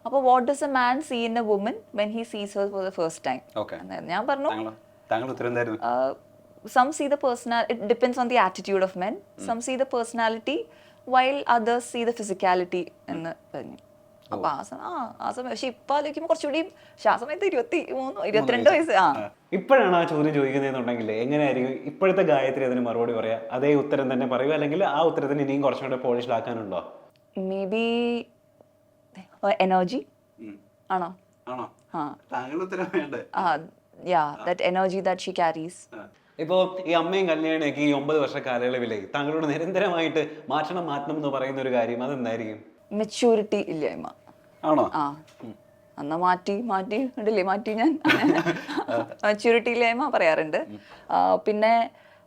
A: അപ്പോൾ what does a man see in a woman when he sees her for the first time
C: Okay.
A: ഞാൻ പറഞ്ഞു
C: താങ്കൾ താങ്കൾ ഉത്തരം എന്തായിരുന്നു
A: some see the personal it depends on the attitude of men some see the personality while others see the physicality എന്ന് പറഞ്ഞു. അപ്പൊ ആ സമയം ആ ആ സമയം പക്ഷെ ഇപ്പൊ ആലോചിക്കുമ്പോൾ കുറച്ചുകൂടി പക്ഷെ ആ സമയത്ത് ഇരുപത്തി മൂന്ന് ഇരുപത്തിരണ്ട് വയസ്സ്. ആ.
B: ഇപ്പോഴാണ് ആ ചോദ്യം ചോദിക്കുന്നതെന്നുണ്ടെങ്കിൽ എങ്ങനെയായിരിക്കും ഇപ്പോഴത്തെ ഗായത്രി അതിന് മറുപടി പറയാ? അതേ ഉത്തരം തന്നെ പറയുക അല്ലെങ്കിൽ ആ ഉത്തരത്തിന് ഇനിയും കുറച്ചുകൂടെ പോളിഷിലാക്കാനുണ്ടോ
A: മേ ബി എനർജി ആണോ? Yeah that energy that she carries
B: ഇപ്പോൾ ഈ അമ്മയും കല്യാണിയൊക്കെ ഈ ഒമ്പത് വർഷ കാലയളവിലെ താങ്കളോട് നിരന്തരമായിട്ട് മാറ്റണം മാറ്റണം എന്ന് പറയുന്ന ഒരു കാര്യം അതെന്തായിരിക്കും?
A: മെച്യൂരിറ്റി ഇല്ലായ്മ.
C: ആണോ?
A: ആ. എന്നാ മാറ്റി മാറ്റി ഉണ്ടല്ലേ മാറ്റി ഞാൻ. മെച്യൂരിറ്റി ഇല്ലായ്മ പറയാറുണ്ട്. പിന്നെ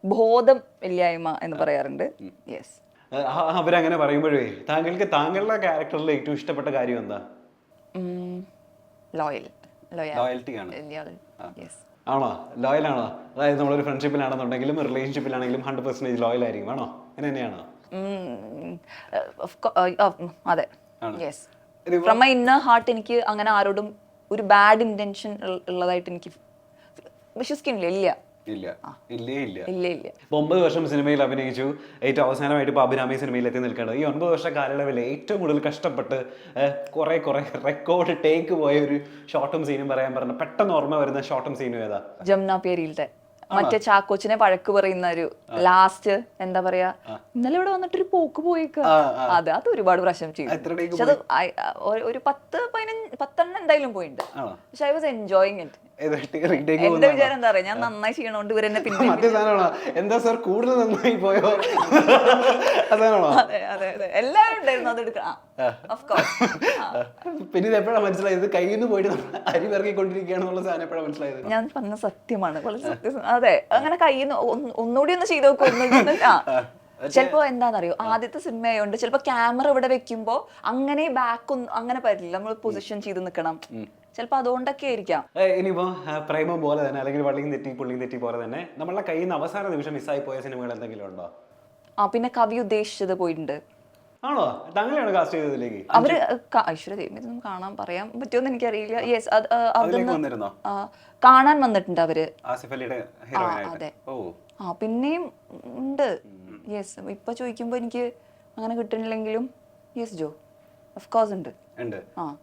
A: ബോധം ഇല്ലായ്മ എന്ന് പറയാറുണ്ട്. യെസ്
B: അവരങ്ങനെ പറയുമ്പോഴേ താങ്കൾക്ക് താങ്കളുടെ ക്യാരക്ടറിൽ ഏറ്റവും ഇഷ്ടപ്പെട്ട കാര്യം എന്താ?
A: ലോയൽ ലോയൽ
C: ലോയൽറ്റി ആണ്.
B: ആണോ? ലോയൽ ആണോ? അതായത് നമ്മളൊരു ഫ്രണ്ട്ഷിപ്പിലാണെന്നുണ്ടെങ്കിലും റിലേഷൻഷിപ്പിലാണെങ്കിലും ഹൺഡ്രഡ് പെർസെന്റേജ് ലോയൽ ആയിരിക്കും. ആണോ? അങ്ങനെ തന്നെയാണോ?
A: uh, അതെ. ഫ്രം മൈ ഇന്നർ ഹാർട്ട് എനിക്ക് അങ്ങനെ ആരോടും ഒരു ബാഡ് ഇന്റൻഷൻ ഉള്ളതായിട്ട് എനിക്ക് വിശ്വസിക്കുന്നില്ല ഇല്ല.
C: ഇല്ല. ഇല്ലേ ഇല്ല.
A: ഇല്ല ഇല്ല.
B: ഇപ്പോൾ ഒമ്പത് വർഷം സിനിമയിൽ അഭിനയിച്ചു. ഏറ്റവും അവസാനമായിട്ട് ഇപ്പൊ അഭിരാമി സിനിമയിൽ എത്തി നിൽക്കേണ്ടത് ഈ ഒൻപത് വർഷ കാലയളവിൽ ഏറ്റവും കൂടുതൽ കഷ്ടപ്പെട്ട് കുറെ കുറെ റെക്കോർഡ് ടേക്ക് പോയ ഒരു ഷോർട്ടും സീനും പറയാൻ പറഞ്ഞ. പെട്ടെന്ന് ഓർമ്മ വരുന്ന ഷോർട്ടും സീനും ഏതാ?
A: ജമുന പേരിയിലത്തെ. മറ്റേ ചാക്കോച്ചിനെ വഴക്ക് പറയുന്ന ഒരു ലാസ്റ്റ് എന്താ പറയാ? ഇന്നലെ ഇവിടെ വന്നിട്ടൊരു പോക്ക് പോയിക്ക. അത് അത് ഒരുപാട് പ്രാവശ്യം ചെയ്തു.
C: take
A: പക്ഷെ അത് ഒരു- ഒരു പത്ത് പതിനഞ്ച് പത്തെണ്ണം എന്തായാലും പോയിട്ടുണ്ട്? പക്ഷെ ഐ വാസ് എൻജോയിങ് ഇറ്റ്. എന്റെ വിചാരം? എന്താ പറയാ ഞാൻ നന്നായി ചെയ്യണോണ്ട്
B: മറ്റേ സാധനമാണോ എന്താ സാർ കൂടുതൽ നന്നായി പോയോ? അതാണോ?
A: അതെ അതെ അതെ. ഉണ്ടായിരുന്നു അത് എടുക്കണം
B: പിന്നെ ഇത് എപ്പോഴാണ് മനസ്സിലായത്? ഇത് കയ്യിൽ നിന്ന് പോയിട്ട് അരി പിറകിക്കൊണ്ടിരിക്കുകയാണെന്നുള്ള സാധനം എപ്പോഴാണ് മനസ്സിലായത്?
A: ഞാൻ പറഞ്ഞ സത്യമാണ് വളരെ സത്യം അതെ അങ്ങനെ കയ്യിൽ നിന്ന് ഒന്നുകൂടി ഒന്ന് ചെയ്ത് നോക്കും ഒന്നുകൂടി ആ. ചിലപ്പോ എന്താണെന്നറിയോ ആദ്യത്തെ സിനിമ ആയതുകൊണ്ട് ചിലപ്പോ ക്യാമറ ഇവിടെ വെക്കുമ്പോ അങ്ങനെ ബാക്ക് ഒന്നും അങ്ങനെ പറ്റില്ല. നമ്മൾ പൊസിഷൻ ചെയ്ത് നിൽക്കണം ചിലപ്പോ അതുകൊണ്ടൊക്കെ ആയിരിക്കാം.
B: ഇനിയിപ്പോൾ ഇനിയിപ്പോ പ്രേമം പോലെ തന്നെ അല്ലെങ്കിൽ വള്ളിയും തെറ്റി പുള്ളിയും തെറ്റി പോലെ തന്നെ നമ്മളുടെ കയ്യിൽ നിന്ന് അവസാന നിമിഷം മിസ്സായി പോയ സിനിമകൾ എന്തെങ്കിലും ഉണ്ടോ?
A: ആ പിന്നെ കവി ഉദ്ദേശിച്ചത് പോയിട്ടുണ്ട്.
B: ആണോ? തങ്ങളെയാണ് കാസ്റ്റ് ചെയ്തതിലേക്ക്.
A: അവർ ക- ഐശ്വര്യ ദേവി ഇതൊന്നും കാണാൻ പറയാൻ പറ്റുമെന്ന് എനിക്കറിയില്ല. യെസ് ആ, കാണാൻ വന്നിട്ടുണ്ട് അവർ.
C: ആസിഫ് അലിയുടെ
A: അതെ. ആ പിന്നെയും ഉണ്ട്. യെസ് ഇപ്പൊ ചോദിക്കുമ്പോ എനിക്ക് അങ്ങനെ കിട്ടണില്ലെങ്കിലും യെസ് ജോ. ഓഫ് കോഴ്സ് ഉണ്ട്. ആ.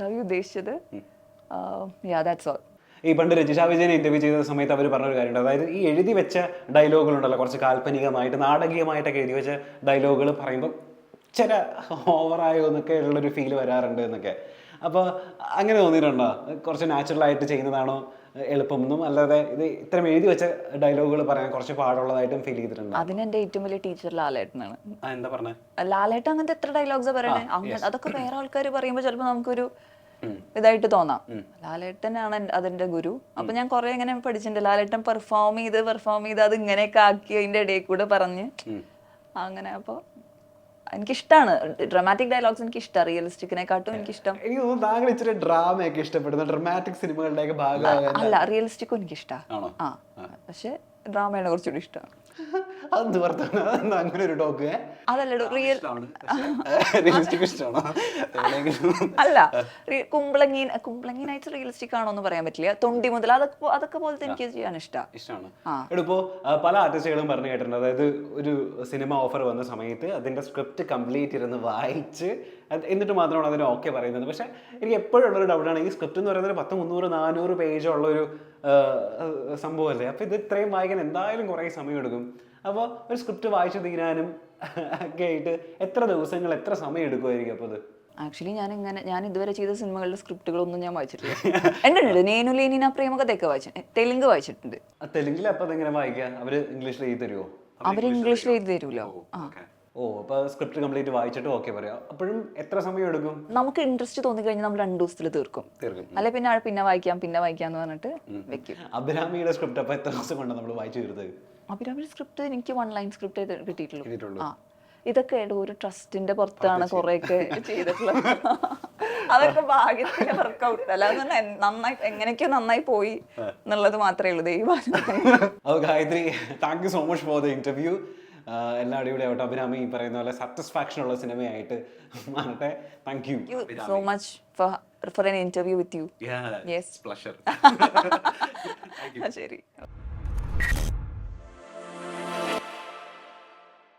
A: കവി ഉദ്ദേശിച്ചത്
B: ഈ പണ്ട് രജിഷ വിജയനെ ഇന്റർവ്യൂ ചെയ്ത സമയത്ത് അവർ പറഞ്ഞൊരു കാര്യമുണ്ട്. അതായത് ഈ എഴുതി വെച്ച ഡയലോഗുകൾ ഉണ്ടല്ലോ കുറച്ച് കാൽപ്പനികമായിട്ട് നാടകീയമായിട്ടൊക്കെ എഴുതി വെച്ച ഡയലോഗുകൾ പറയുമ്പോൾ ചില ഓവറായോ എന്നൊക്കെ ഉള്ളൊരു ഫീൽ വരാറുണ്ട് എന്നൊക്കെ. അപ്പോൾ അങ്ങനെ തോന്നിയിട്ടുണ്ടോ? കുറച്ച് നാച്ചുറൽ ആയിട്ട് ചെയ്യുന്നതാണോ എളുപ്പമൊന്നും അല്ലാതെ ഇത് ഇത്രയും എഴുതി വെച്ച ഡയലോഗുകൾ പറയാൻ കുറച്ച് പാടുള്ളതായിട്ടും ഫീൽ ചെയ്തിട്ടുണ്ട്?
A: അതിനെന്റെ ഏറ്റവും വലിയ ടീച്ചർ ലാലേട്ടനാണ്.
C: എന്താ പറഞ്ഞത്
A: ലാലേട്ടൻ അങ്ങനത്തെ എത്ര ഡയലോഗ്സ് പറയണേ? അതൊക്കെ വേറെ ആൾക്കാർ പറയുമ്പോൾ ചിലപ്പോൾ നമുക്കൊരു ഇതായിട്ട് തോന്നാം. ലാലേട്ടനാണ് അതിന്റെ ഗുരു. അപ്പൊ ഞാൻ കുറെ ഇങ്ങനെ പഠിച്ചിട്ടുണ്ട്. ലാലേട്ടൻ പെർഫോം ചെയ്ത് പെർഫോം ചെയ്ത് അത് ഇങ്ങനെയൊക്കെ ആക്കി അതിന്റെ ഇടയിൽ കൂടെ പറഞ്ഞ്. അങ്ങനെ അപ്പൊ എനിക്കിഷ്ടമാണ് ഡ്രമാറ്റിക് ഡയലോഗ്സ് എനിക്ക് ഇഷ്ടമാണ് റിയലിസ്റ്റിക്കിനെക്കാട്ടും എനിക്കിഷ്ടം.
B: എനിക്ക് തോന്നുന്നു താങ്കൾ ഇച്ചിരി ഡ്രാമയൊക്കെ ഇഷ്ടപ്പെടുന്ന. ഡ്രമാറ്റിക് സിനിമകളുടെയൊക്കെ ഭാഗമാകാൻ.
A: അല്ല റിയലിസ്റ്റിക്കും എനിക്കിഷ്ടമാണ്? ആ. പക്ഷെ ഡ്രാമയാണ് കുറച്ചുകൂടി ഇഷ്ടമാണ്
B: അത് വർത്താനം അതെന്താ അങ്ങനെ ഒരു ടോക്ക്
A: അതല്ലടോ റിയൽ
C: റിയലിസ്റ്റിക് ഇഷ്ടമാണോ
A: അല്ല കുമ്പളങ്ങീൻ കുമ്പളങ്ങീനായിട്ട് റിയലിസ്റ്റിക് ആണോ എന്ന് പറയാൻ പറ്റില്ല. തൊണ്ടി മുതൽ അതൊക്കെ അതൊക്കെ പോലത്തെ എനിക്ക് ചെയ്യാൻ ഇഷ്ടമാണ്
C: ഇഷ്ടമാണ്.
B: എടുപ്പോ പല ആർട്ടിസ്റ്റുകളും പറഞ്ഞു കേട്ടിട്ടുണ്ട്. അതായത് ഒരു സിനിമ ഓഫർ വന്ന സമയത്ത് അതിന്റെ സ്ക്രിപ്റ്റ് കംപ്ലീറ്റ് ഇരുന്ന് വായിച്ച് എന്നിട്ട് മാത്രമാണ് അതിന് ഓക്കെ പറയുന്നത്. പക്ഷേ എനിക്ക് എപ്പോഴും ഉള്ളൊരു ഡൗട്ടാണ് ഈ സ്ക്രിപ്റ്റ് എന്ന് പറയുന്നത് പത്ത് മുന്നൂറ് നാനൂറ് പേജുള്ള ഒരു സംഭവമല്ലേ അപ്പോൾ ഇത് ഇത്രയും വായിക്കാൻ എന്തായാലും കുറേ സമയം എടുക്കും. അപ്പോൾ ഒരു സ്ക്രിപ്റ്റ് വായിച്ചു തീരാനും ഒക്കെ ആയിട്ട് എത്ര ദിവസങ്ങൾ എത്ര സമയം എടുക്കുമായിരിക്കും അപ്പോൾ അത്?
A: ആക്ച്വലി ഞാൻ ഇങ്ങനെ ഞാൻ ഇതുവരെ ചെയ്ത സിനിമകളുടെ സ്ക്രിപ്റ്റുകളൊന്നും ഞാൻ വായിച്ചിട്ടില്ല. ഉണ്ട് ഉണ്ട് നേനു ലേനിന പ്രേമകഥയൊക്കെ വായിച്ചു തെലുങ്ക് വായിച്ചിട്ടുണ്ട്.
B: തെലുങ്കിൽ അപ്പോൾ അതെങ്ങനെ വായിക്കുക അവർ ഇംഗ്ലീഷിൽ എഴുതി തരുമോ
A: അവർ ഇംഗ്ലീഷിൽ എഴുതി തരുമല്ലോ ആ.
B: ഓ അപ്പോൾ സ്ക്രിപ്റ്റ് കംപ്ലീറ്റ് വായിച്ചിട്ട് ഓക്കെ പറയാം. അപ്പോഴും എത്ര സമയം എടുക്കും?
A: നമുക്ക് ഇൻട്രസ്റ്റ് തോന്നി കഴിഞ്ഞാൽ നമ്മൾ രണ്ട് ദിവസത്തിൽ തീർക്കും.
C: തീർക്കും.
A: അല്ലെ പിന്നെ ആൾ പിന്നെ വായിക്കാം പിന്നെ വായിക്കാം എന്ന് പറഞ്ഞിട്ട് വെക്കും.
B: അഭിരാമിയുടെ സ്ക്രിപ്റ്റ് അപ്പോൾ എത്ര ദിവസം കൊണ്ട് നമ്മൾ വായിച്ചു തീർത്തത്?
A: അഭിരാമിയുടെ സ്ക്രിപ്റ്റ് എനിക്ക് വൺ ലൈൻ സ്ക്രിപ്റ്റ് കിട്ടിയിട്ടുള്ളൂ. ആ. ഇതൊക്കെ ഒരു ട്രസ്റ്റിന്റെ പുറത്താണ് കുറെയൊക്കെ ചെയ്തിട്ടുള്ളത്. അതൊക്കെ ഭാഗ്യത്തിന്റെ വർക്കൗട്ട് അല്ലാതെ നന്നായി എങ്ങനെയൊക്കെയോ നന്നായി പോയി എന്നുള്ളത് മാത്രമേ ഉള്ളൂ ദൈവം.
B: Gayathri thank you so much for the interview എല്ലാ അടിപൊളി ആവട്ടെ. അഭിരാമി ഈ പറയുന്ന പോലെ സാറ്റിസ്ഫാക്ഷൻ ഉള്ള സിനിമയായിട്ട് മാറട്ടെ. Thank
A: you so much for for an interview with you
C: Yeah,
A: Yes.
C: pleasure.
A: ശരി.